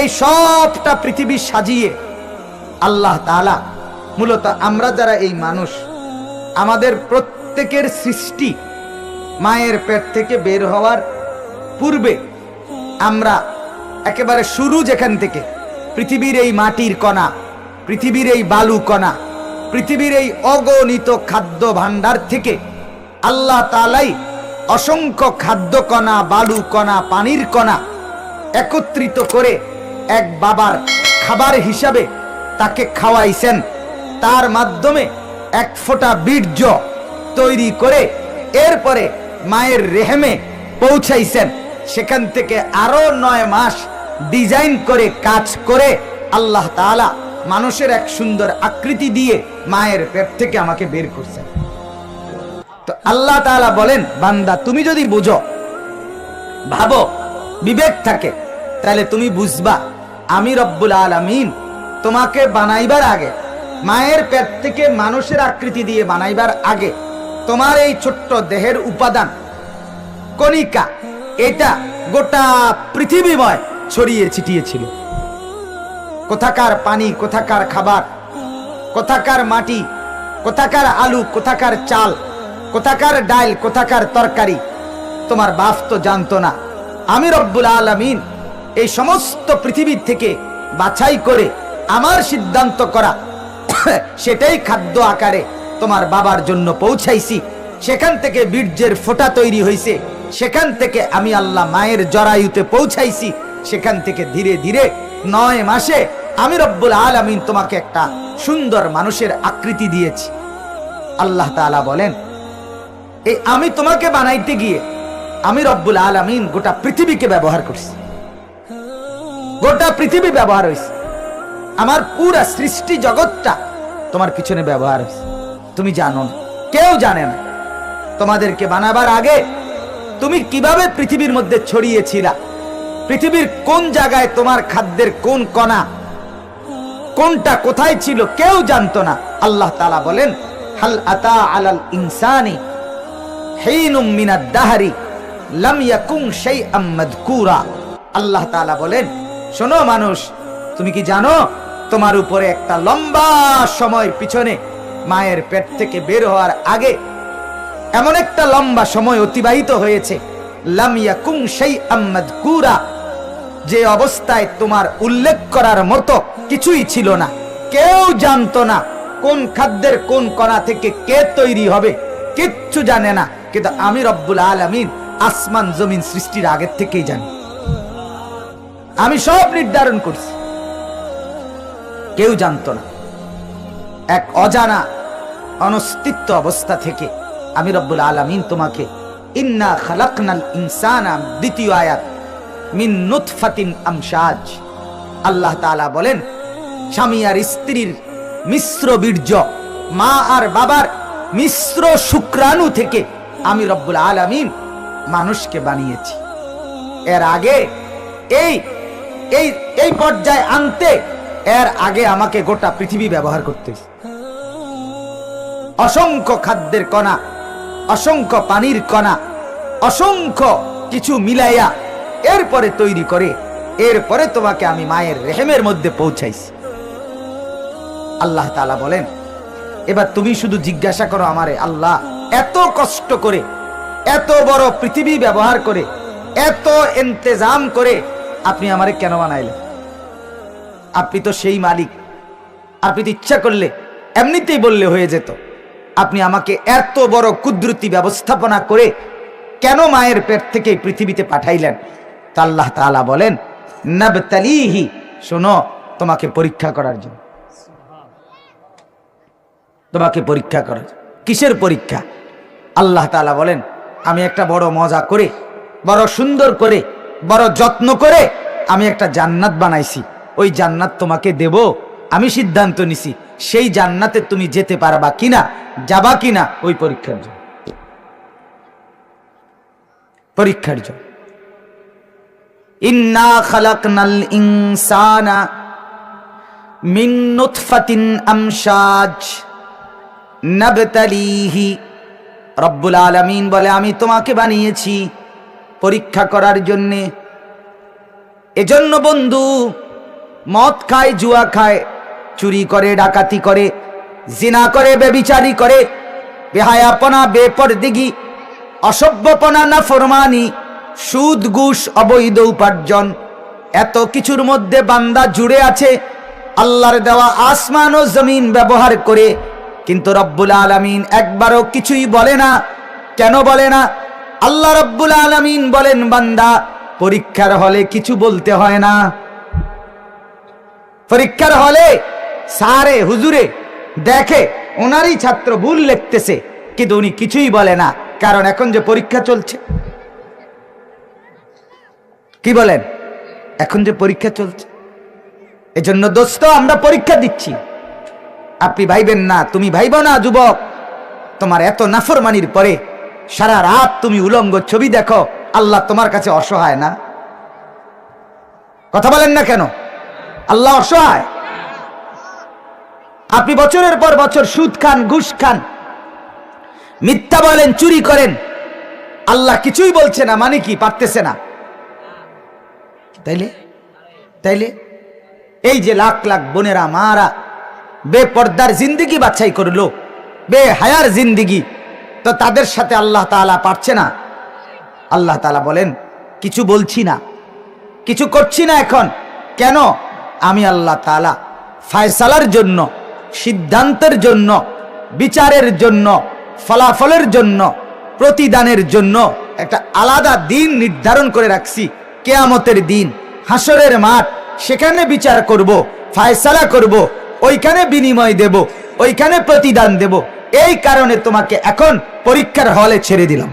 এই সবটা পৃথিবী সাজিয়ে আল্লাহ তাআলা, মূলত আমরা যারা এই মানুষ, আমাদের প্রত্যেকের সৃষ্টি মায়ের পেট থেকে বের হওয়ার পূর্বে আমরা একেবারে শুরু যেখান থেকে, পৃথিবীর এই মাটির কণা, পৃথিবীর এই বালু কণা, পৃথিবীর এই অগণিত খাদ্য ভাণ্ডার থেকে আল্লাহ তালাই অসংখ্য খাদ্য কণা, বালু কণা, পানির কণা একত্রিত করে এক বাবার খাবার হিসাবে তাকে খাওয়াইছেন। তার মাধ্যমে এক ফোঁটা বীর্য তৈরি করে এরপরে মায়ের রেহেমে পৌঁছাইছেন। সেখান থেকে আরও নয় মাস ডিজাইন করে, কাজ করে আল্লাহ তাআলা মানুষের এক সুন্দর আকৃতি দিয়ে মায়ের পেট থেকে আমাকে বের করছেন। তো আল্লাহ তাআলা বলেন, বান্দা, তুমি যদি বুঝো, ভাবো, বিবেক থাকে, তাহলে তুমি বুঝবা আমি রব্বুল আলামিন তোমাকে বানাইবার আগে, মায়ের পেট থেকে মানুষের আকৃতি দিয়ে বানাইবার আগে, তোমার এই ছোট্ট দেহের উপাদান, কণিকা, এটা গোটা পৃথিবীময় ছড়িয়ে ছিটিয়ে ছিল কোথাকার পানি, কোথাকার খাবার, কোথাকার মাটি, কোথাকার আলু, কোথাকার চাল, কোথাকার ডাইল, কোথাকার তরকারি, তোমার বাপ তো জানতো না। আমি রব্বুল আলামিন এই সমস্ত পৃথিবীর থেকে বাছাই করে আমার সিদ্ধান্ত করা। সেটাই খাদ্য আকারে তোমার বাবার জন্য পৌঁছাইছি। সেখান থেকে বীর্যের ফোঁটা তৈরি হয়েছে সেখান থেকে আমি আল্লাহ মায়ের জরায়ুতে পৌঁছাইছি। সেখান থেকে ধীরে ধীরে নয় মাসে আমি রব্বুল আলামিন তোমাকে একটা সুন্দর মানুষের আকৃতি দিয়েছি। আল্লাহ তাআলা বলেন, এই আমি তোমাকে বানাইতে গিয়ে আমি রব্বুল আলামিন গোটা পৃথিবীকে ব্যবহার করছি। গোটা পৃথিবী ব্যবহার হয়েছে আমার পুরা সৃষ্টি জগৎটা তোমার পিছনে ব্যবহার হয়েছে তুমি জানো না, কেউ জানে না। তোমাদেরকে বানাবার আগে তুমি কীভাবে পৃথিবীর মধ্যে ছড়িয়েছিলা? পৃথিবীর কোন জায়গায় তোমার খাদ্যের কোন কণা, কোনটা কোথায় ছিল কেউ জানতো না। আল্লাহ তালা বলেন, হাল আতা আলাল ইনসানি হিনুম মিনাদ দাহরি, লাম ইয়াকুন শাইআম মাযকুরা আল্লাহ তাআলা বলেন শোনো মানুষ, তুমি কি জানো তোমার উপরে একটা লম্বা সময় পিছনে মায়ের পেট থেকে বের হওয়ার আগে এমন একটা লম্বা সময় অতিবাহিত হয়েছে। লাম ইয়াকুন শাইআম মাযকুরা। যে অবস্থায় তোমার উল্লেখ করার মতো কিছুই ছিল না। কেউ জানতো না কোন খাদ্যের কোন কণা থেকে কে তৈরি হবে, কিচ্ছু জানে না। কিন্তু আমি রব্বুল আলামিন আসমান জমিন সৃষ্টির আগের থেকেই জানি। আমি সব নির্ধারণ করছি। কেউ জানতো না। এক অজানা, অনস্তিত্ব অবস্থা থেকে আমি রব্বুল আলামিন তোমাকে ইন্না খালাকনাল ইনসানা, দ্বিতীয় আয়াত, মিন নুতফাতিন আমসাজ আল্লাহ তাআলা বলেন, স্বামী আর স্ত্রীর মিশ্র বীর্য, মা আর বাবার মিশ্র শুক্রাণু থেকে আমি রব্বুল আলামিন মানুষকে বানিয়েছি। এর আগে এই এই এই পর্যায়ে আনতে এর আগে আমাকে গোটা পৃথিবী ব্যবহার করতে অসংখ্য খাদ্যের কণা, অসংখ্য পানির কণা, অসংখ্য কিছু মিলাইয়া এরপরে তৈরি করে এরপরে তোমাকে আমি মায়ের রেহেমের মধ্যে পৌঁছাইছি। আল্লাহ তাআলা বলেন, এবার তুমি শুধু জিজ্ঞাসা করো আমারে, আল্লাহ, এত কষ্ট করে, এত বড় পৃথিবী ব্যবহার করে, এত ইন্তেজাম করে আপনি আমারে কেন বানাইলেন? আপনি তো সেই মালিক। আপনি তো ইচ্ছা করলে এমনিতেই বললে হয়ে যেত। আপনি আমাকে এত বড় কুদরতি ব্যবস্থাপনা করে কেন মায়ের পেট থেকে পৃথিবীতে পাঠাইলেন? তা আল্লাহ তাআলা বলেন, নাবতালিহি শোনো, তোমাকে পরীক্ষা করার জন্য। তোমাকে পরীক্ষা করার। কিসের পরীক্ষা? আল্লাহ তাআলা বলেন, আমি একটা বড় মজা করে, বড় সুন্দর করে বড় যত্ন করে আমি একটা জান্নাত বানাইছি। ওই জান্নাত তোমাকে দেব, আমি সিদ্ধান্ত নিছি, সেই জান্নাতে তুমি যেতে পারবা কিনা, যাবা কিনা ওই পরীক্ষার জন্য। পরীক্ষার জন্য। ইন্না খালাকনাল ইনসানা মিন আমশাজ নাবতালিহি। রব্বুল আলামিন বলে, আমি তোমাকে বানিয়েছি পরীক্ষা করার জন্যে। এজন্য বন্ধু, মদ খায়, জুয়া খায়, চুরি করে, ডাকাতি করে, জিনা করে, বেবিচারি করে, বেহায়াপনা, বেপরদিগি, অসভ্যপনা না ফরমানি সুদ, ঘুষ, অবৈধ উপার্জন, এত কিছুর মধ্যে বান্দা জুড়ে আছে, আল্লাহর দেওয়া আসমান ও জমিন ব্যবহার করে, কিন্তু রব্বুল আলমিন একবারও কিছুই বলে না। কেন বলে না? আল্লাহ রব্বুল আলমিন বলেন, বান্দা, পরীক্ষার হলে কিছু বলতে হয় না। পরীক্ষার হলে সারে হুজুরে দেখে, ওনারই ছাত্র ভুল লিখতেছে, কিন্তু উনি কিছুই বলে না, কারণ এখন যে পরীক্ষা চলছে। কি বলেন? এখন যে পরীক্ষা চলছে। এজন্য দোস্ত, আমরা পরীক্ষা দিচ্ছি। আপনি ভাইবেন না, তুমি ভাইব না, যুবক। তোমার এত নাফরমানির পরে সারা রাত তুমি উলঙ্গ ছবি দেখো, আল্লাহ তোমার কাছে অসহায় না। কথা বলেন না কেন? আল্লাহ অসহায়। আপনি বছরের পর বছর সুদ খান, ঘুষ খান, মিথ্যা বলেন, চুরি করেন, আল্লাহ কিছুই বলছে না মানে কি? পারতেছে না। তাইলে? তাইলে? এই যে লাখ লাখ বোনেরা, মারা, বেপর্দার জিন্দিগি বাছাই করল বে হায়ার জিন্দিগি তো তাদের সাথে আল্লাহ তাআলা পারছে না। আল্লাহ তালা বলেন, কিছু বলছি না। কিছু করছি না এখন। কেন? আমি আল্লাহ তাআলা ফায়সালার জন্য, সিদ্ধান্তের জন্য, বিচারের জন্য, ফলাফলের জন্য, প্রতিদানের জন্য একটা আলাদা দিন নির্ধারণ করে রাখছি। কেয়ামতের দিন হাসরের মাঠ, সেখানে বিচার করব, ফায়সালা করব, ওইখানে বিনিময় দেব, ওইখানে প্রতিদান দেব। এই কারণে তোমাকে এখন পরীক্ষার হলে ছেড়ে দিলাম।